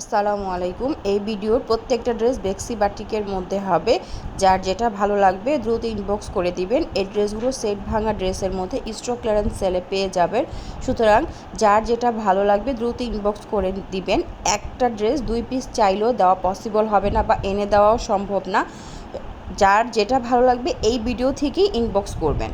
আসসালামু আলাইকুম। এই ভিডিওর প্রত্যেকটা ড্রেস বেক্সি বাটিকের মধ্যে হবে। যার যেটা ভালো লাগবে দ্রুত ইনবক্স করে দিবেন। এই ড্রেসগুলো সেট ভাঙা ড্রেসের মধ্যে স্টক ক্লিয়ারেন্স সেলে পেয়ে যাবেন। সুতরাং যার যেটা ভালো লাগবে দ্রুত ইনবক্স করে দিবেন। একটা ড্রেস দুই পিস চাইলেও দেওয়া পসিবল হবে না বা এনে দেওয়াও সম্ভব না। যার যেটা ভালো লাগবে এই ভিডিও থেকেই ইনবক্স করবেন।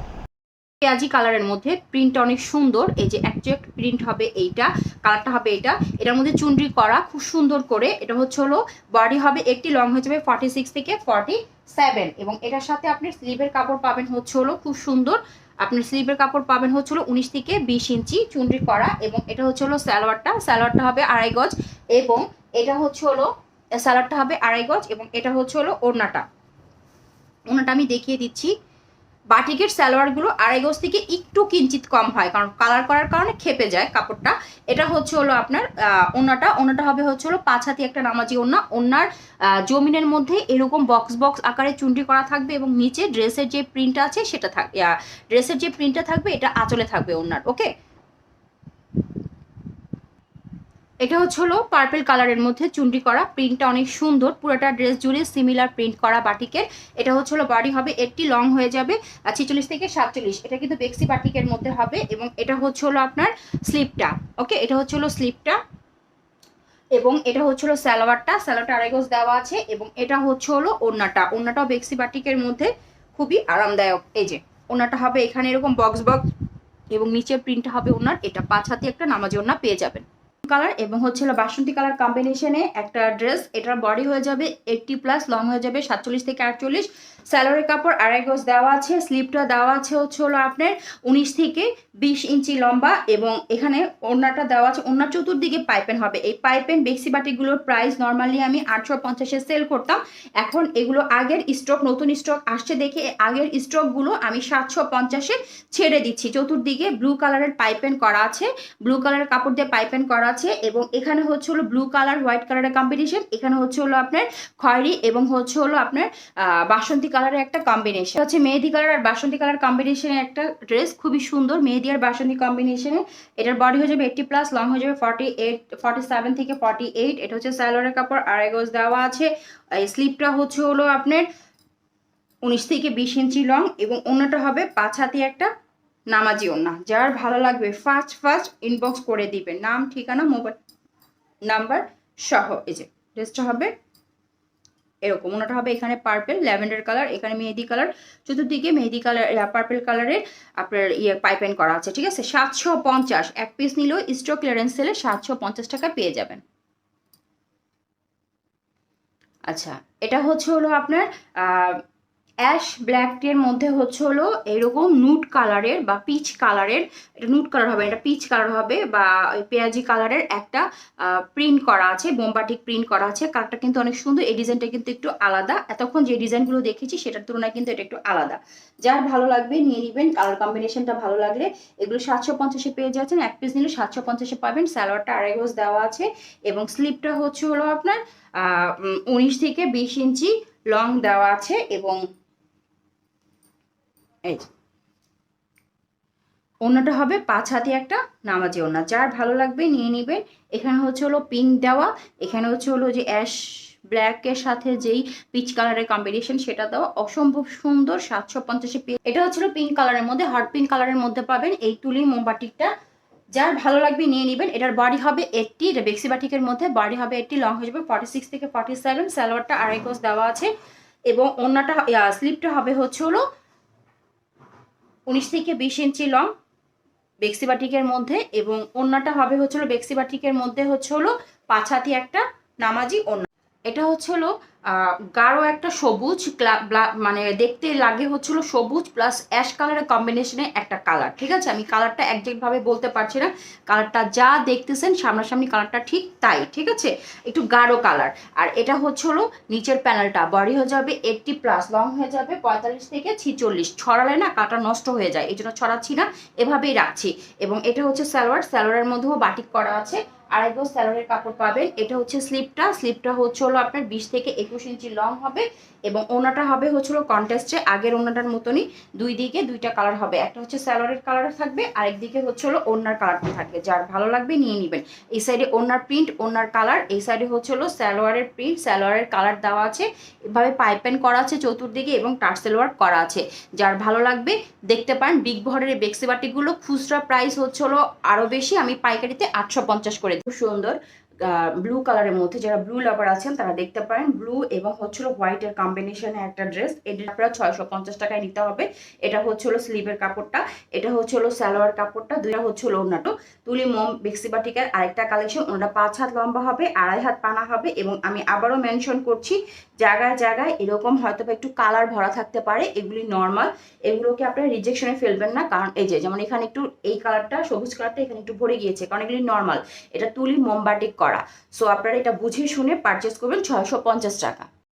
পেঁয়াজি কালারের মধ্যে প্রিন্ট অনেক সুন্দর। এই যে অ্যাকচুয়াল প্রিন্ট হবে এইটা কালারটা হবে এটা। এটার মধ্যে চুনরি করা খুব সুন্দর করে। এটা হচ্ছে হলো বডি হবে একটি লং হয়ে যাবে ফর্টি সিক্স থেকে ফর্টি সেভেন এবং এটার সাথে আপনি স্লিভের কাপড় পাবেন হচ্ছে হলো খুব সুন্দর। আপনার স্লিভের কাপড় পাবেন হচ্ছে হলো উনিশ থেকে বিশ ইঞ্চি চুনরি করা। এবং এটা হচ্ছে হলো স্যালোয়ারটা স্যালোয়ারটা হবে আড়াই গজ। এবং এটা হচ্ছে হলো স্যালোয়ারটা হবে আড়াই গজ। এবং এটা হচ্ছে হলো ওড়নাটা। ওড়নাটা আমি দেখিয়ে দিচ্ছি। বাটিকের সালোয়ারগুলো আড়াই গজ থেকে একটু কিঞ্চিত কম হয়, কারণ কালার করার কারণে খেপে যায় কাপড়টা। এটা হচ্ছে হলো আপনার ওনাটা ওনাটা হবে হচ্ছে হলো পাঁচ হাতি একটা নামাজি ওনা ওনার জমিনের মধ্যে এরকম বক্স বক্স আকারে চুনটি করা থাকবে এবং নিচে ড্রেসের যে প্রিন্ট আছে সেটা থাক ড্রেসের যে প্রিন্টটা থাকবে, এটা আঁচলে থাকবে ওনার ওকে এটা হচ্ছে হলো পার্পেল কালারের মধ্যে চুন্ডি করা প্রিন্টটা অনেক সুন্দর, পুরোটা ড্রেস জুড়ে সিমিলার প্রিন্ট করা বাটিকের। এটা হচ্ছে হলো বডি হবে একটি লং হয়ে যাবে ছিচল্লিশ থেকে সাতচল্লিশ, এটা কিন্তু বেক্সি বাটিকের মধ্যে হবে এবং এটা হচ্ছে হলো আপনার স্লিপটা ওকে এটা হচ্ছে হলো স্লিপটা এবং এটা হচ্ছে হলো স্যালোয়ারটা স্যালোয়ারটা আড়াই দেওয়া আছে এবং এটা হচ্ছে হলো ওড়নাটা, ওড়নাটাও বেক্সি বাটিকের মধ্যে খুবই আরামদায়ক। এই যে, ওড়নাটা হবে এখানে এরকম বক্স বক্স এবং নিচের প্রিন্টটা হবে ওনার এটা পাঁচ হাতে একটা নামাজি ওড়না পেয়ে যাবেন। কালার এবং হচ্ছে বাসন্তী কালার কম্বিনেশনে একটা ড্রেস এটার বডি হয়ে যাবে এইটটি প্লাস লং হয়ে যাবে সাতচল্লিশ থেকে আটচল্লিশ। স্যালোরি কাপড় আড়াই গজ দেওয়া আছে স্লিপটা দেওয়া আছে হচ্ছে হলো আপনার উনিশ থেকে বিশ ইঞ্চি লম্বা এবং এখানে ওড়নাটা দেওয়া আছে ওড়নার চতুর্দিকে পাইপেন হবে। এই পাইপেন বেক্সি বাটিগুলোর প্রাইস নর্মালি আমি আটশো পঞ্চাশে সেল করতাম। এখন এগুলো আগের স্টক নতুন স্টক আসছে দেখে আগের স্টকগুলো আমি সাতশো পঞ্চাশে ছেড়ে দিচ্ছি। চতুর্দিকে ব্লু কালারের পাইপেন করা আছে। ব্লু কালারের কাপড় দিয়ে পাইপেন করা আছে। এবং এখানে হচ্ছে হলো ব্লু কালার হোয়াইট কালারের কম্বিনেশন এখানে হচ্ছে হলো আপনার খয়েরি এবং হচ্ছে হলো আপনার বাসন্তী কালারের একটা কম্বিনেশন হচ্ছে মেহেদি কালার আর বাসন্তী কালার কম্বিনেশনের একটা ড্রেস খুবই সুন্দর। মেহেদি আর বাসন্তী কম্বিনেশনে এটার বডি হয়ে যাবে এইটটি প্লাস লং হয়ে যাবে ফর্টি এইট ফর্টি সেভেন থেকে ফর্টি এইট এটা হচ্ছে স্যালোয়ারের কাপড়, আড়াই গজ দেওয়া আছে। এই স্লিপটা হচ্ছে হলো আপনার উনিশ থেকে বিশ ইঞ্চি লং এবং অন্যটা হবে পাঁচ হাতি একটা নামাজি না। যার ভালো লাগবে ফার্স্ট ফার্স্ট ইনবক্স করে দিবেন নাম, ঠিকানা মোবাইল নাম্বার সহ। এই যে ড্রেসটা হবে এরকম। ওনাটা হবে এখানে পার্পেল ল্যাভেন্ডার কালার এখানে মেহেদি কালার চতুর্দিকে মেহেদি কালার পার্পেল কালারের আপনার ইয়ে পাইপেন করা আছে, ঠিক আছে? সাতশো পঞ্চাশ। এক পিস নিলেও স্টক ক্লিয়ারেন্স সেলে সাতশো পঞ্চাশ টাকা পেয়ে যাবেন। আচ্ছা এটা হচ্ছে হলো আপনার অ্যাশ ব্ল্যাক টির মধ্যে হচ্ছে হলো এরকম নুট কালারের বা পিচ কালারের এটা নুট কালার হবে এটা পিচ কালার হবে বা পেঁয়াজি কালারের একটা প্রিন্ট করা আছে বোম্বাটিক প্রিন্ট করা আছে কালারটা কিন্তু অনেক সুন্দর, এই ডিজাইনটা কিন্তু একটু আলাদা। এতক্ষণ যে ডিজাইনগুলো দেখেছি সেটার তুলনায় কিন্তু এটা একটু আলাদা। যার ভালো লাগবে নিয়ে নেবেন কালার কম্বিনেশনটা ভালো লাগলে, এগুলো সাতশো পঞ্চাশে পেয়ে যাচ্ছেন, এক পিস নিলে সাতশো পঞ্চাশে পাবেন স্যালোয়ারটা আড়াই গোজ দেওয়া আছে এবং স্লিপটা হচ্ছে হলো আপনার উনিশ থেকে বিশ ইঞ্চি লং দেওয়া আছে এবং এই ওনাটা হবে পাঁচ হাতে একটা নামাজি ওনা যার ভালো লাগবে নিয়ে নেবেন এখানে হচ্ছে হলো পিঙ্ক দেওয়া। এখানে হচ্ছে হলো যে অ্যাশ ব্ল্যাকের সাথে যেই পিচ কালারের কম্বিনেশন সেটা দেওয়া। অসম্ভব সুন্দর সাতশো পঞ্চাশে এটা হচ্ছিল পিঙ্ক কালারের মধ্যে। হট পিঙ্ক কালারের মধ্যে পাবেন এই তুলি মোমবাটিকটা যার ভালো লাগবে নিয়ে নেবেন। এটার বডি হবে এইটটি এটা বেক্সি বাটিকের মধ্যে। বডি হবে এইটটি লং হয়ে যাবে ফর্টি সিক্স থেকে ফর্টি সেভেন সালোয়ারটা আড়াই কোস দেওয়া আছে। এবং অন্যটা স্লিপটা হবে হচ্ছে হলো উনিশ থেকে বিশ ইঞ্চি লং বেক্সিবাটিকের মধ্যে এবং অন্যটা হবে হচ্ছিল বেক্সিবাটিকের বেক্সি বাটিকের মধ্যে হচ্ছে হলো পাছাতি একটা নামাজি অন্য এটা হচ্ছে হলো গাঢ় একটা সবুজ মানে দেখতে লাগে হচ্ছিল সবুজ প্লাস অ্যাশ কালারের কম্বিনেশনে একটা কালার ঠিক আছে? আমি কালারটা একজ্যাক্টভাবে বলতে পারছি না। কালারটা যা দেখতেছেন সামনাসামনি কালারটা ঠিক তাই, ঠিক আছে? একটু গাঢ় কালার আর এটা হচ্ছে হলো নিচের প্যানেলটা বডি হয়ে যাবে এইটটি প্লাস লং হয়ে যাবে পঁয়তাল্লিশ থেকে ছিচল্লিশ। ছড়ালে না কাটা নষ্ট হয়ে যায়, এই জন্য ছড়াচ্ছি না, এভাবেই রাখছি। এবং এটা হচ্ছে স্যালোয়ার স্যালোয়ারের মধ্যেও বাটিক করা আছে। আড়াই গজ স্যালোয়ারের কাপড় পাবেন। এটা হচ্ছে স্লিপটা স্লিপটা হচ্ছে হলো আপনার বিশ থেকে একুশ ইঞ্চি লং হবে এবং ওনাটা হবে হচ্ছে হলো কন্টেস্টে আগের ওনাটার মতনই দুই দিকে দুইটা কালার হবে। একটা হচ্ছে স্যালোয়ারের কালার থাকবে, আরেক দিকে হচ্ছে হলো ওনার কালারটা থাকবে। যার ভালো লাগবে নিয়ে নেবেন। এই সাইডে ওনার প্রিন্ট ওনার কালার এই সাইডে হচ্ছে হলো স্যালোয়ারের প্রিন্ট স্যালোয়ারের কালার দেওয়া আছে। এভাবে পাইপেন করা আছে চতুর্দিকে এবং টার্সেল ওয়ার্ক করা আছে। যার ভালো লাগবে, দেখতে পান বিগ ভরের এই বেক্সি খুচরা প্রাইস হচ্ছে হলো আরও বেশি, আমি পাইকারিতে আটশো পঞ্চাশ করে। খুব সুন্দর। ব্লু কালারের মধ্যে যারা ব্লু লাভার আছেন, তারা দেখতে পারেন ব্লু এবং হচ্ছিল হোয়াইটের কম্বিনেশনে একটা ড্রেস এটা আপনারা ছয়শো পঞ্চাশ টাকায় নিতে হবে। এটা হচ্ছে হলো স্লিভের কাপড়টা, এটা হচ্ছে হলো সালোয়ার কাপড়টা, দুইটা হচ্ছিল ওনাটো তুলি মোম বেক্সি বাটিকার আরেকটা কালেকশন ওনাটা পাঁচ হাত লম্বা হবে, আড়াই হাত পানা হবে এবং আমি আবারও মেনশন করছি, জায়গায় জায়গায় এরকম হয়তো একটু কালার ভরা থাকতে পারে, এগুলি নর্মাল এগুলোকে আপনারা রিজেকশনে ফেলবেন না, কারণ এই যে, যেমন এখানে একটু এই কালারটা সবুজ কালারটা এখানে একটু ভরে গিয়েছে, কারণ এগুলি নর্মাল এটা তুলি মোমবাটিক করা। সো আপনারা এটা বুঝে শুনে পারচেস করবেন ছয়শো পঞ্চাশ টাকা।